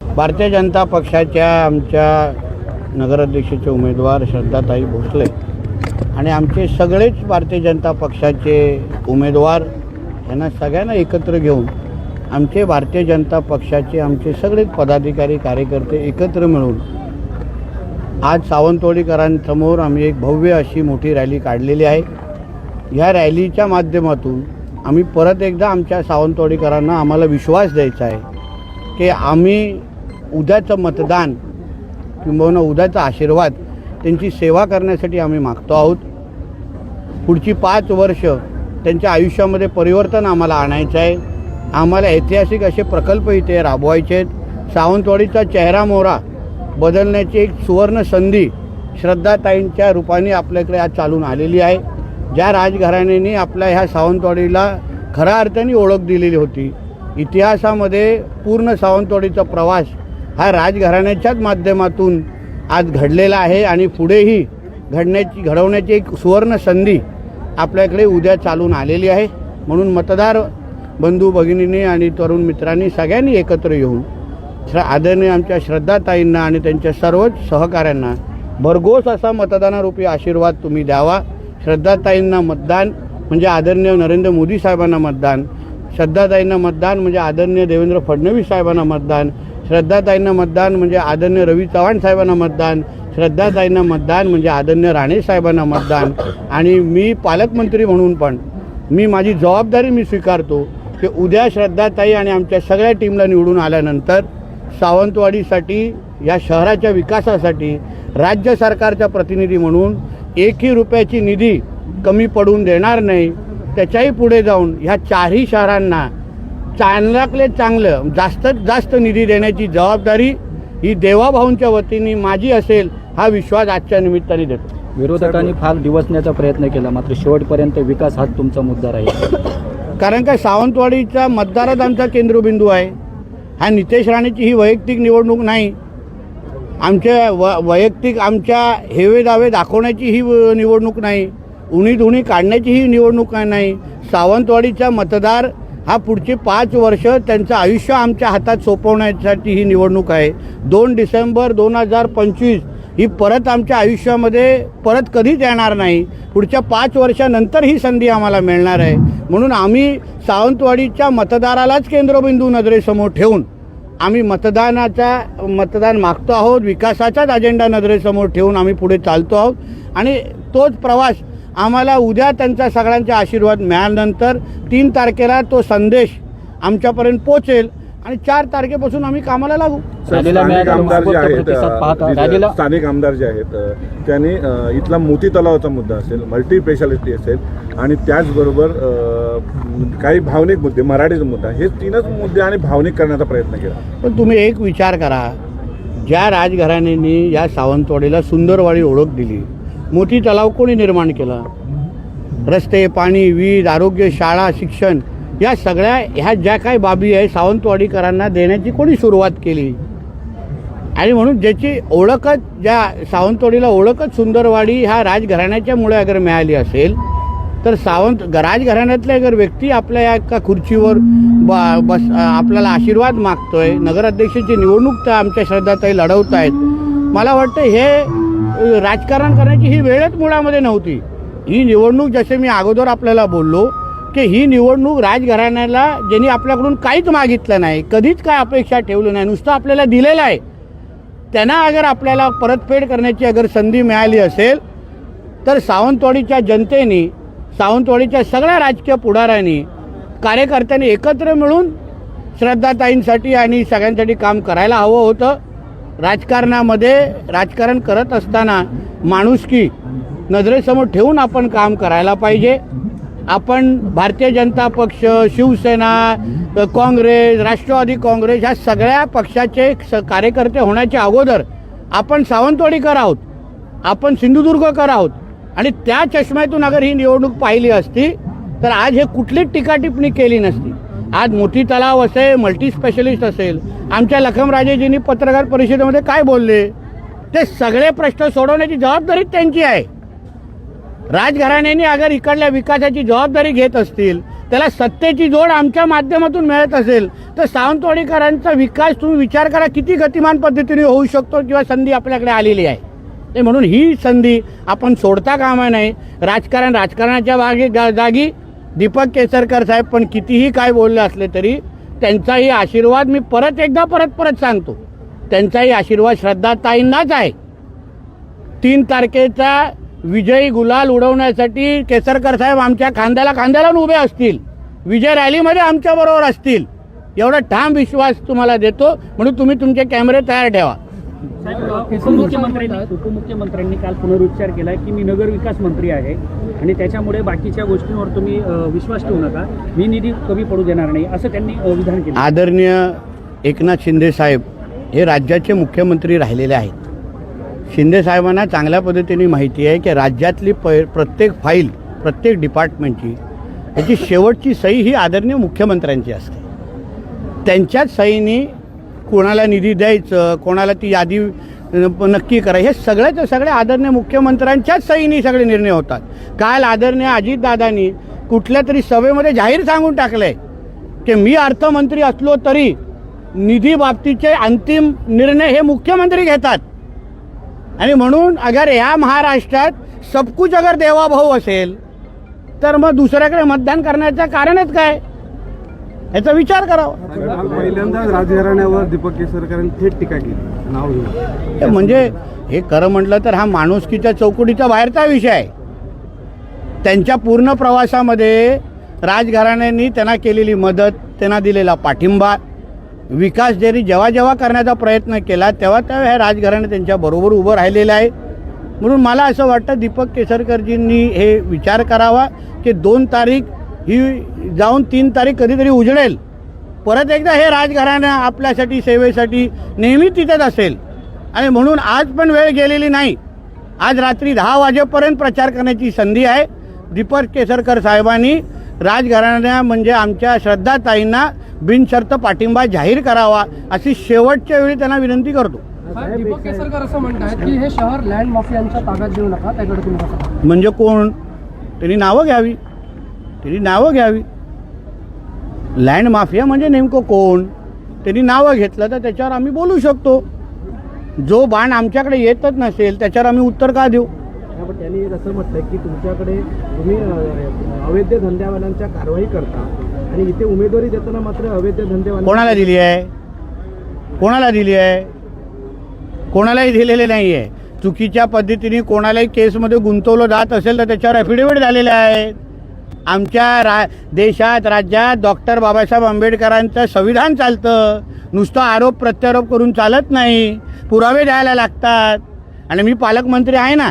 भारतीय जनता पक्षाच्या आमच्या नगराध्यक्षाचे उमेदवार श्रद्धाताई भोसले आणि आमचे सगळेच भारतीय जनता पक्षाचे उमेदवार यांना सगळ्यांना एकत्र घेऊन आमचे भारतीय जनता पक्षाचे आमचे सगळेच पदाधिकारी कार्यकर्ते एकत्र मिळून आज सावंतवाडीकरांसमोर आम्ही एक भव्य अशी मोठी रॅली काढलेली आहे. ह्या रॅलीच्या माध्यमातून आम्ही परत एकदा आमच्या सावंतवाडीकरांना आम्हाला विश्वास द्यायचा आहे की आम्ही उद्याचं मतदान किंबहुना उद्याचा आशीर्वाद त्यांची सेवा करण्यासाठी आम्ही मागतो आहोत. पुढची पाच वर्ष त्यांच्या आयुष्यामध्ये परिवर्तन आम्हाला आणायचं आहे. आम्हाला ऐतिहासिक असे प्रकल्प इथे राबवायचे आहेत. सावंतवाडीचा चेहरा मोहरा बदलण्याची एक सुवर्ण संधी श्रद्धाताईंच्या रूपाने आपल्याकडे आज चालून आलेली आहे. ज्या राजघराण्याने आपल्या ह्या सावंतवाडीला खऱ्या अर्थाने ओळख दिलेली होती इतिहासामध्ये पूर्ण सावंतवाडीचा प्रवास हा राजघराण्याच्याच माध्यमातून आज घडलेला आहे आणि पुढेही घडण्याची घडवण्याची एक सुवर्ण संधी आपल्याकडे उद्या चालून आलेली आहे. म्हणून मतदार बंधू भगिनींनी आणि तरुण मित्रांनी सगळ्यांनी एकत्र येऊन श्र आदरणीय आमच्या श्रद्धाताईंना आणि त्यांच्या सर्वच सहकाऱ्यांना भरघोस असा मतदानारूपी आशीर्वाद तुम्ही द्यावा. श्रद्धाताईंना मतदान म्हणजे आदरणीय नरेंद्र मोदी साहेबांना मतदान. श्रद्धाताईंना मतदान म्हणजे आदरणीय देवेंद्र फडणवीस साहेबांना मतदान. श्रद्धाताईंना मतदान म्हणजे आदरणीय रवी चव्हाण साहेबांना मतदान श्रद्धाताईंना मतदान म्हणजे आदरणीय राणे साहेबांना मतदान. आणि मी पालकमंत्री म्हणून पण मी माझी जबाबदारी मी स्वीकारतो की उद्या श्रद्धाताई आणि आमच्या सगळ्या टीमला निवडून आल्यानंतर सावंतवाडीसाठी या शहराच्या विकासासाठी राज्य सरकारचा प्रतिनिधी म्हणून एकही रुपयाची निधी कमी पडून देणार नाही. त्याच्याही पुढे जाऊन ह्या चारही शहरांना चांगल्यातले चांगलं जास्तीत जास्त निधी देण्याची जबाबदारी ही देवाभाऊंच्या वतीने माझी असेल हा विश्वास आजच्या निमित्ताने देतो. विरोधकांनी फार दिवसण्याचा प्रयत्न केला मात्र शेवटपर्यंत विकास हाच तुमचा मुद्दा राहील. कारण का सावंतवाडीचा मतदारच आमचा केंद्रबिंदू आहे. हा नितेश राणेची ही वैयक्तिक निवडणूक नाही. आमच्या व वैयक्तिक आमच्या हेवे दावे दाखवण्याची ही निवडणूक नाही. उणी धुणी काढण्याची ही निवडणूक नाही. सावंतवाडीचा मतदार हा पुढचे पाच वर्ष त्यांचं आयुष्य आमच्या हातात सोपवण्यासाठी ही निवडणूक आहे. दोन डिसेंबर दोन हजार पंचवीस ही परत आमच्या आयुष्यामध्ये परत कधीच येणार नाही. पुढच्या पाच वर्षानंतर ही संधी आम्हाला मिळणार आहे. म्हणून आम्ही सावंतवाडीच्या मतदारालाच केंद्रबिंदू नजरेसमोर ठेवून आम्ही मतदानाचा मतदान मागतो आहोत विकासाचाच अजेंडा नजरेसमोर ठेवून आम्ही पुढे चालतो आहोत. आणि तोच प्रवास आम्हाला उद्या त्यांचा सगळ्यांचा आशीर्वाद मिळाल्यानंतर तीन तारखेला तो संदेश आमच्यापर्यंत पोचेल आणि चार तारखेपासून आम्ही कामाला लागू. स्थानिक आमदार जे आहेत स्थानिक आमदार जे आहेत त्यांनी इथला मोती तलावाचा मुद्दा असेल मल्टी स्पेशालिटी असेल आणि त्याचबरोबर काही भावनिक मुद्दे मराठीचा मुद्दा हे तीनच मुद्दे आणि भावनिक करण्याचा प्रयत्न केला. पण तुम्ही एक विचार करा. ज्या राजघराण्यांनी या सावंतवाडीला सुंदरवाडी ओळख दिली मोठी तलाव कोणी निर्माण केला? रस्ते पाणी वीज आरोग्य शाळा शिक्षण या सगळ्या ह्या ज्या काही बाबी आहे सावंतवाडीकरांना देण्याची कोणी सुरुवात केली? आणि म्हणून ज्याची ओळखच ज्या सावंतवाडीला ओळखच सुंदरवाडी ह्या राजघराण्याच्यामुळे अगर मिळाली असेल तर सावंत राजघराण्यातले अगर व्यक्ती आपल्या या एका खुर्चीवर ब बस आपल्याला आशीर्वाद मागतोय नगराध्यक्षाची निवडणूक तर आमच्या श्रद्धाताई लढवत आहेत मला वाटतं हे राजकारण करण्याची ही वेळच मुळामध्ये नव्हती. ही निवडणूक जसे मी अगोदर आपल्याला बोललो की ही निवडणूक राजघराण्याला ज्यांनी आपल्याकडून काहीच मागितलं नाही कधीच काय अपेक्षा ठेवलं नाही नुसतं आपल्याला दिलेलं आहे. त्यांना अगर आपल्याला परतफेड करण्याची अगर संधी मिळाली असेल तर सावंतवाडीच्या जनतेने सावंतवाडीच्या सगळ्या राजकीय पुढाऱ्यांनी कार्यकर्त्यांनी एकत्र मिळून श्रद्धाताईंसाठी आणि सगळ्यांसाठी काम करायला हवं होतं. राजकारणामध्ये राजकारण करत असताना माणुसकी नजरेसमोर ठेवून आपण काम करायला पाहिजे. आपण भारतीय जनता पक्ष शिवसेना काँग्रेस राष्ट्रवादी काँग्रेस ह्या सगळ्या पक्षाचे स- कार्यकर्ते होण्याच्या अगोदर आपण सावंतवाडीकर आहोत. आपण सिंधुदुर्गकर आहोत. आणि त्या चष्म्यातून अगर ही निवडणूक पाहिली असती तर आज हे कुठलीच टीकाटिप्पणी केली नसती. आज मोठी तलाव असेल मल्टी स्पेशलिस्ट असेल आमच्या लखमराजेजींनी पत्रकार परिषदेमध्ये काय बोलले? ते सगळे प्रश्न सोडवण्याची जबाबदारी त्यांची आहे. राजघराण्याने अगर इकडल्या विकासाची जबाबदारी घेत असतील त्याला सत्तेची जोड आमच्या माध्यमातून मिळत असेल तर सावंतवाडीकरांचा विकास तुम्ही विचार करा किती गतिमान पद्धतीने होऊ शकतो किंवा संधी आपल्याकडे आलेली आहे. ते म्हणून ही संधी आपण सोडता कामा नाही राजकारण राजकारणाच्या बागे जा- जागी दीपक केसरकर साहेब पण कितीही काय बोलले असले तरी त्यांचाही आशीर्वाद मी परत एकदा परत परत सांगतो. त्यांचाही आशीर्वाद श्रद्धाताईंनाच आहे. तीन तारखेचा विजयी गुलाल उडवण्यासाठी केसरकर साहेब आमच्या खांद्याला खांद्याला उभे असतील. विजय रॅलीमध्ये आमच्याबरोबर असतील. एवढा ठाम विश्वास तुम्हाला देतो. म्हणून तुम्ही तुमचे कॅमेरे तयार ठेवा. उपमुख्यमंत्र्यांनी उपमुख्यमंत्र्यांनी काल पुनरुच्चार केला की मी नगर विकास मंत्री आहे आणि त्याच्यामुळे बाकीच्या गोष्टींवर तुम्ही विश्वास ठेवू नका. मी निधी कमी पडू देणार नाही असं त्यांनी विधान केलं. आदरणीय एकनाथ शिंदे साहेब हे राज्याचे मुख्यमंत्री राहिलेले आहेत. शिंदे साहेबांना चांगल्या पद्धतीने माहिती आहे की राज्यातली प प्रत्येक फाईल प्रत्येक डिपार्टमेंटची याची शेवटची सही ही आदरणीय मुख्यमंत्र्यांची असते. त्यांच्याच सहीनी कोणाला निधी द्यायचं कोणाला ती यादी नक्की करा. हे सगळ्याचं सगळे आदरणीय मुख्यमंत्र्यांच्याच सहीनी सगळे निर्णय होतात. काल आदरणीय अजितदादांनी कुठल्या तरी सभेमध्ये जाहीर सांगून टाकलंय की मी अर्थमंत्री असलो तरी निधी बाबतीचे अंतिम निर्णय हे मुख्यमंत्री घेतात. आणि म्हणून अगर या महाराष्ट्रात सबकुच अगर देवाभाऊ असेल तर मग दुसऱ्याकडे मतदान करण्याचं कारणच काय? याचा विचार करावा. पहिल्यांदाच राजघराण्यावर दीपक केसरकरांनी थेट टीका केली. नाव घेऊन. म्हणजे हे खरं म्हटलं तर हा माणुसकीच्या चौकटीच्या बाहेरचा विषय आहे. त्यांच्या पूर्ण प्रवासामध्ये राजघराण्यांनी त्यांना केलेली मदत त्यांना दिलेला पाठिंबा विकास जरी जेव्हा जेव्हा करण्याचा प्रयत्न केला तेव्हा तेव्हा हे राजघराणे त्यांच्या बरोबर उभं राहिलेलं आहे म्हणून मला असं वाटतं दीपक केसरकरजींनी हे विचार करावा की दोन तारीख ही जाऊन तीन तारीख कधीतरी उजळेल परत एकदा हे राजघराणं आपल्यासाठी सेवेसाठी नेहमी तिथेच असेल. आणि म्हणून आज पण वेळ गेलेली नाही. आज रात्री दहा वाजेपर्यंत प्रचार करण्याची संधी आहे. दीपक केसरकर साहेबांनी राजघराण्या म्हणजे आमच्या श्रद्धाताईंना बिनशर्त पाठिंबा जाहीर करावा अशी शेवटच्या वेळी त्यांना विनंती करतो. दीपक केसरकर असं म्हणतात की हे शहर लँड माफियांच्या ताब्यात देऊ नका त्याकडे? म्हणजे कोण? त्यांनी नावं घ्यावी. त्यांनी नावं घ्यावी. लँड माफिया म्हणजे नेमकं कोण? त्यांनी नावं घेतलं तर त्याच्यावर आम्ही बोलू शकतो. जो बाण आमच्याकडे येतच नसेल त्याच्यावर आम्ही उत्तर का देऊ? त्यांनी असं म्हटलं की तुमच्याकडे तुम्ही अवैध धंद्यावाल्यांच्या कारवाई करता आणि इथे उमेदवारी देताना मात्र अवैध धंदेवाले कोणाला दिली आहे? कोणाला दिली आहे? कोणालाही दिलेले नाही आहे चुकीच्या पद्धतीने कोणालाही केसमध्ये गुंतवलं जात असेल तर त्याच्यावर ॲफिडेविट झालेले आहेत. आमच्या रा देशात राज्यात डॉक्टर बाबासाहेब आंबेडकरांचं संविधान चालतं. नुसतं आरोप प्रत्यारोप करून चालत नाही. पुरावे द्यायला लागतात. आणि मी पालकमंत्री आहे ना